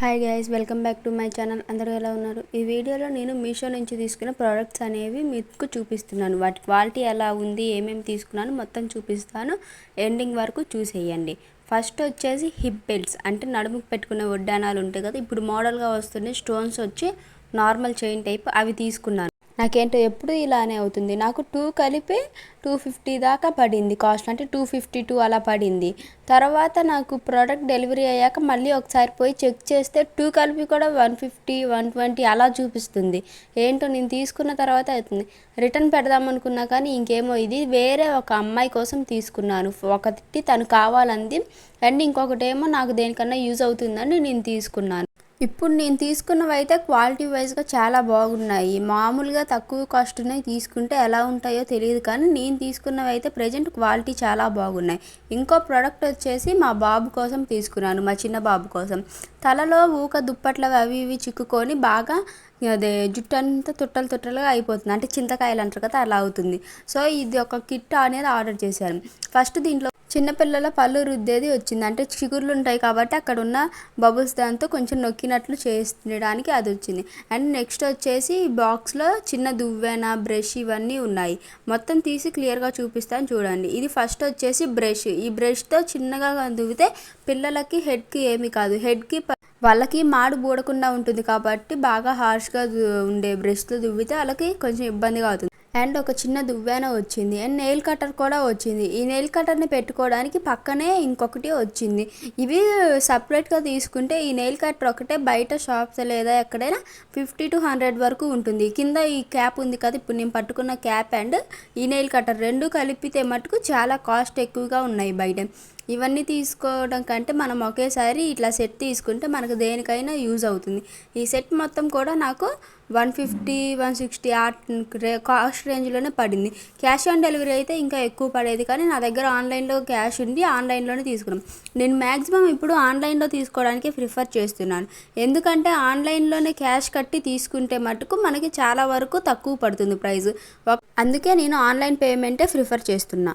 Hi guys welcome back to my channel అందరూ ఎలా ఉన్నారు? ఈ వీడియోలో నేను మీషో నుంచి తీసుకున్న ప్రోడక్ట్స్ అనేవి మీకు చూపిస్తున్నాను. వాటి క్వాలిటీ ఎలా ఉంది ఏమేమి తీసుకున్నాను మొత్తం చూపిస్తాను. ఎండింగ్ వరకు చూసేయండి. ఫస్ట్ వచ్చేసి హిప్ బెల్ట్స్ అంటే నడుముకు పెట్టుకునే వడ్డానాలు ఉంటాయి కదా ఇప్పుడు మోడల్గా వస్తున్నాయి స్టోన్స్ వచ్చి నార్మల్ చైన్ టైప్ అవి తీసుకున్నాను. నాకేంటో ఎప్పుడు ఇలానే అవుతుంది. నాకు టూ కలిపి టూ ఫిఫ్టీ దాకా పడింది కాస్ట్. అంటే టూ ఫిఫ్టీ టూ అలా పడింది. తర్వాత నాకు ప్రోడక్ట్ డెలివరీ అయ్యాక మళ్ళీ ఒకసారి పోయి చెక్ చేస్తే టూ కలిపి కూడా వన్ ఫిఫ్టీ వన్ ట్వంటీ అలా చూపిస్తుంది. ఏంటో నేను తీసుకున్న తర్వాత అవుతుంది. రిటర్న్ పెడదాం అనుకున్నా కానీ ఇంకేమో ఇది వేరే ఒక అమ్మాయి కోసం తీసుకున్నాను. ఒకటి తను కావాలంది. అండ్ ఇంకొకటి ఏమో నాకు దేనికన్నా యూజ్ అవుతుందని నేను తీసుకున్నాను. ఇప్పుడు నేను తీసుకున్నవి అయితే క్వాలిటీ వైజ్గా చాలా బాగున్నాయి. మామూలుగా తక్కువ కాస్ట్నే తీసుకుంటే ఎలా ఉంటాయో తెలియదు కానీ నేను తీసుకున్నవి అయితే ప్రజెంట్ క్వాలిటీ చాలా బాగున్నాయి. ఇంకో ప్రోడక్ట్ వచ్చేసి మా బాబు కోసం తీసుకున్నాను మా చిన్న బాబు కోసం. తలలో ఊక దుప్పట్లు అవి ఇవి చిక్కుకొని బాగా అదే జుట్టు అంతా తుట్టలు తుట్టలుగా అయిపోతుంది. అంటే చింతకాయలు అంటారు కదా అలా అవుతుంది. సో ఇది ఒక కిట్ అనేది ఆర్డర్ చేశాను. ఫస్ట్ దీంట్లో చిన్నపిల్లల పళ్ళు రుద్దేది వచ్చింది. అంటే చిగుర్లు ఉంటాయి కాబట్టి అక్కడ ఉన్న బబుల్స్ దాంతో కొంచెం నొక్కినట్లు చేయడానికి అది వచ్చింది. అండ్ నెక్స్ట్ వచ్చేసి బాక్స్లో చిన్న దువ్వెన బ్రష్ ఇవన్నీ ఉన్నాయి. మొత్తం తీసి క్లియర్గా చూపిస్తాను చూడండి. ఇది ఫస్ట్ వచ్చేసి బ్రష్. ఈ బ్రష్తో చిన్నగా దువ్వితే పిల్లలకి హెడ్కి ఏమి కాదు. హెడ్కి వాళ్ళకి మాడు బూడకుండా ఉంటుంది కాబట్టి బాగా హార్ష్గా ఉండే బ్రష్తో దువ్వితే వాళ్ళకి కొంచెం ఇబ్బందిగా అవుతుంది. అండ్ ఒక చిన్న దువ్వెన వచ్చింది. అండ్ నెయిల్ కటర్ కూడా వచ్చింది. ఈ నెయిల్ కటర్ని పెట్టుకోవడానికి పక్కనే ఇంకొకటి వచ్చింది. ఇవి సపరేట్గా తీసుకుంటే ఈ నెయిల్ కటర్ ఒకటే బయట షాప్స్ లేదా ఎక్కడైనా ఫిఫ్టీ టు హండ్రెడ్ వరకు ఉంటుంది. కింద ఈ క్యాప్ ఉంది కదా ఇప్పుడు నేను పట్టుకున్న క్యాప్ అండ్ ఈ నెయిల్ కటర్ రెండు కలిపితే మటుకు చాలా కాస్ట్ ఎక్కువగా ఉన్నాయి బయట. ఇవన్నీ తీసుకోవడం కంటే మనం ఒకేసారి ఇట్లా సెట్ తీసుకుంటే మనకు దేనికైనా యూజ్ అవుతుంది. ఈ సెట్ మొత్తం కూడా నాకు వన్ ఫిఫ్టీ వన్ సిక్స్టీ ఆ కాస్ట్ రేంజ్లోనే పడింది. క్యాష్ ఆన్ డెలివరీ అయితే ఇంకా ఎక్కువ పడేది కానీ నా దగ్గర ఆన్లైన్లో క్యాష్ ఉంది ఆన్లైన్లోనే తీసుకున్నాం. నేను మ్యాక్సిమం ఇప్పుడు ఆన్లైన్లో తీసుకోవడానికి ప్రిఫర్ చేస్తున్నాను. ఎందుకంటే ఆన్లైన్లోనే క్యాష్ కట్టి తీసుకుంటే మటుకు మనకి చాలా వరకు తక్కువ పడుతుంది ప్రైస్. అందుకే నేను ఆన్లైన్ పేమెంటే ప్రిఫర్ చేస్తున్నా.